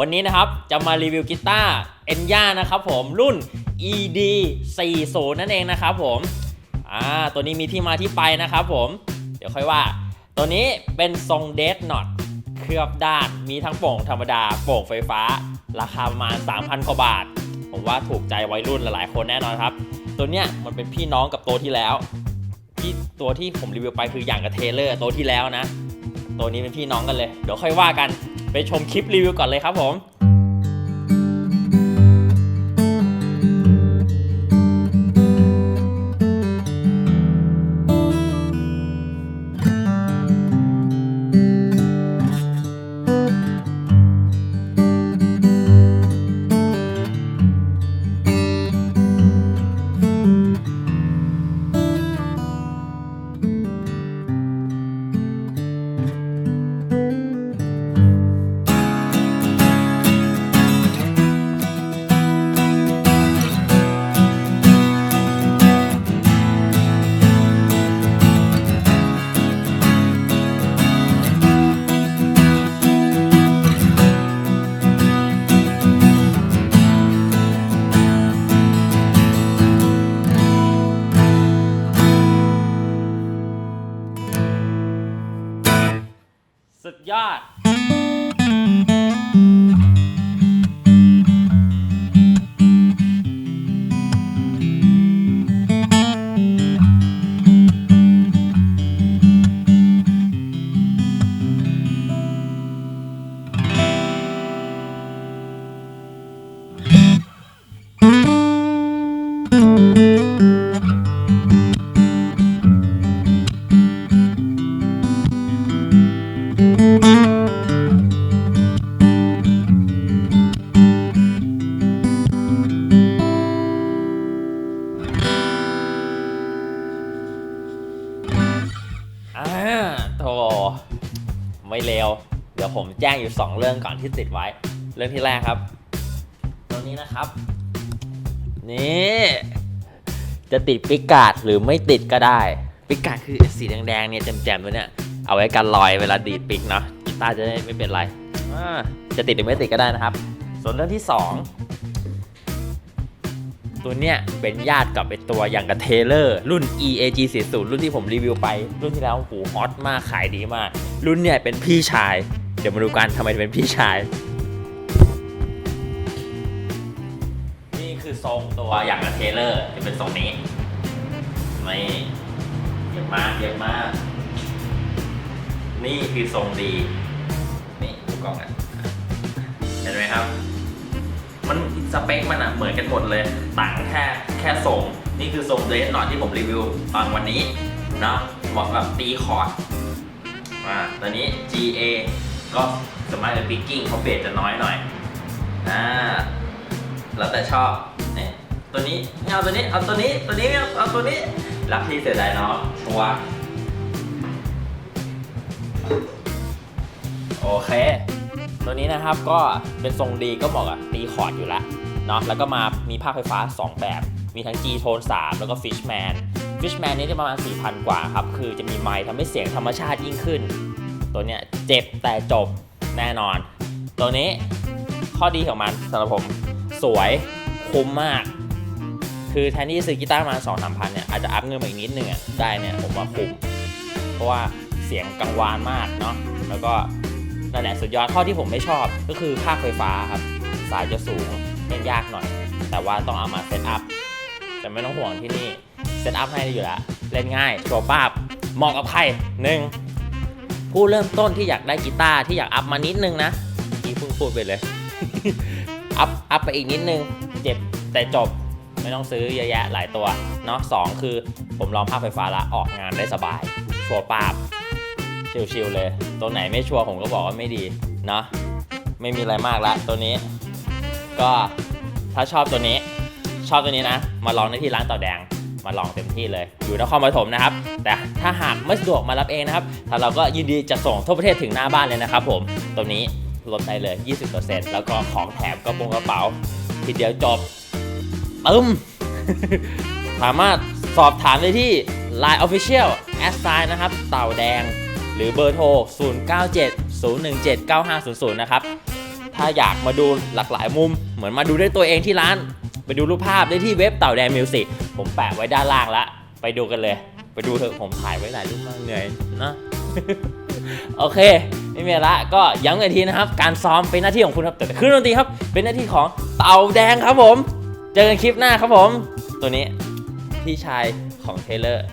วันนี้นะครับจะมารีวิวกีตาร์เอ็นย่านะครับผมรุ่น ED 40นั่นเองนะครับผมอ่าตัวนี้มีที่มาที่ไปนะครับผม เดี๋ยวค่อยว่า ตัวนี้เป็นทรงเดดน็อตเคลือบด้านมีทั้งโป่งธรรมดาโป่งไฟฟ้า ราคาประมาณ 3,000กว่าบาท ผมว่าถูกใจวัยรุ่นหลายๆ คนแน่นอนครับ ตัวเนี้ยมันเป็นพี่น้องกับตัวที่แล้ว ที่ตัวที่ผมรีวิวไปคืออย่างกับเทเลอร์ตัวที่แล้วนะ ตัวนี้เป็นพี่น้องกันเลย เดี๋ยวค่อยว่ากัน ไปชมคลิปรีวิวก่อนเลยครับผม ยอด ไม่เลวเดี๋ยวผมแจ้งอยู่ 2 เรื่องก่อนที่ติดไว้ เรื่องที่แรกครับ ตัวนี้นะครับ นี่ จะติดปิกาดหรือไม่ติดก็ได้ ปิกาดคือสีแดงๆเนี่ยแจ่มๆตัวเนี้ยเอาไว้กันรอยเวลาดีดปิกเนาะกีตาร์จะได้ไม่เป็นไร จะติดหรือไม่ติดก็ได้นะครับ ส่วนเรื่องที่ 2 ตัวเนี้ยเป็นญาติกับไอตัวอย่างกับเทเลอร์รุ่น EAG 40รุ่นที่ผมรีวิวไป รุ่นที่แล้วโอ้โหฮอตมากขายดีมาก รุ่นเนี่ยเป็นพี่ชาย เดี๋ยวมาดูกันทำไมเป็นพี่ชาย นี่คือทรงตัวอย่างกับเทเลอร์จะเป็นทรงนี้ไม่เยอะมากเยอะมาก นี่คือทรงดี นี่ดูกล้องอะเห็นไหมครับ มันสเปคมันอะเหมือนกันหมดเลย ต่างแค่แค่ทรง นี่คือทรงเดรสหนอตที่ผมรีวิวตอนวันนี้เนาะเหมาะกับตีคอร์ด อ่าตอนนี้ GA ก็สามารเป็นปิกกิ้งเขาเบสจะน้อยหน่อยอ่าแล้วแต่ชอบเนี่ยตัวนี้ไม่เอาตัวนี้เอาตัวนี้ตัวนี้ไม่เอาเอาตัวนี้รักที่เสียดายเนาะชัวโอเค ตัวนี้นะครับก็เป็นทรงดีก็เหมาะกับตีคอร์ดอยู่แล้วเนาะแล้วก็มามีภาคไฟฟ้า 2 แบบ มีทั้ง G Tone 3 แล้วก็ Fishman Fishman นี้จะประมาณ 4,000 กว่าครับ คือจะมีไมค์ทำให้เสียงธรรมชาติยิ่งขึ้น ตัวเนี้ยเจ็บแต่จบแน่นอน ตัวนี้ข้อดีของมันสำหรับผมสวยคุ้มมาก คือแทนที่จะซื้อกีตาร์มา2 3 0 0 0เนี่ยอาจจะอัพเงินมาอีกนิดนึงอะได้เนี่ยผมว่าคุ้ม เพราะว่าเสียงกังวานมากเนาะแล้วก็นั่นแหละสุดยอดข้อที่ผมไม่ชอบก็คือค่าไฟฟ้าครับ สายจะสูงเล่นยากหน่อย แต่ว่าต้องเอามาเซตอัพแต่ไม่ต้องห่วงที่นี่ เซตอัพให้อยู่แล้วเล่นง่ายโชว์ป้าบเหมาะกับใครหนึ่งผู้เริ่มต้นที่อยากได้กีตาร์ที่อยากอัพมานิดนึงนะนี่เพิ่งพูดไปเลย อัพอัพไปอีกนิดนึง เจ็บแต่จบไม่ต้องซื้อเยอะแยะหลายตัวเนาะสองคือผมลองภาคไฟฟ้าละออกงานได้สบายโชว์ปาบชิวๆเลย ตัวไหนไม่ชัวร์ผมก็บอกว่าไม่ดีเนาะไม่มีอะไรมากละตัวนี้ ก็ถ้าชอบตัวนี้ ชอบตัวนี้นะ มาลองได้ที่ร้านต่อแดง มาลองเต็มที่เลย อยู่นครปฐมนะครับ แต่ถ้าหากไม่สะดวกมารับเองนะครับทางเราก็ยินดีจะส่งทั่วประเทศถึงหน้าบ้านเลยนะครับผมตัวนี้ลดได้เลย 20%แล้วก็ของแถมกระโปรงกระเป๋า ทีเดียวจบตึมสามารถสอบถามได้ที่ Line Official a s s i g n นะครับ เต่าแดง หรือเบอร์โทร 097 017 9500 นะครับ ถ้าอยากมาดูหลากหลายมุม เหมือนมาดูด้วยตัวเองที่ร้าน ไปดูรูปภาพได้ที่เว็บเต่าแดงมิวสิกผมแปะไว้ด้านล่างละ ไปดูกันเลย ไปดูเถอะผมถ่ายไว้หลายรูปมากเหนื่อยนะโอเคไม่มีละก็ย้ำกันอีกทีนะครับ การซ้อมเป็นหน้าที่ของคุณครับแต่เครื่องดนตรีครับ เป็นหน้าที่ของเต่าแดงครับผม เจอกันคลิปหน้าครับผม ตัวนี้พี่ชายของเทเลอร์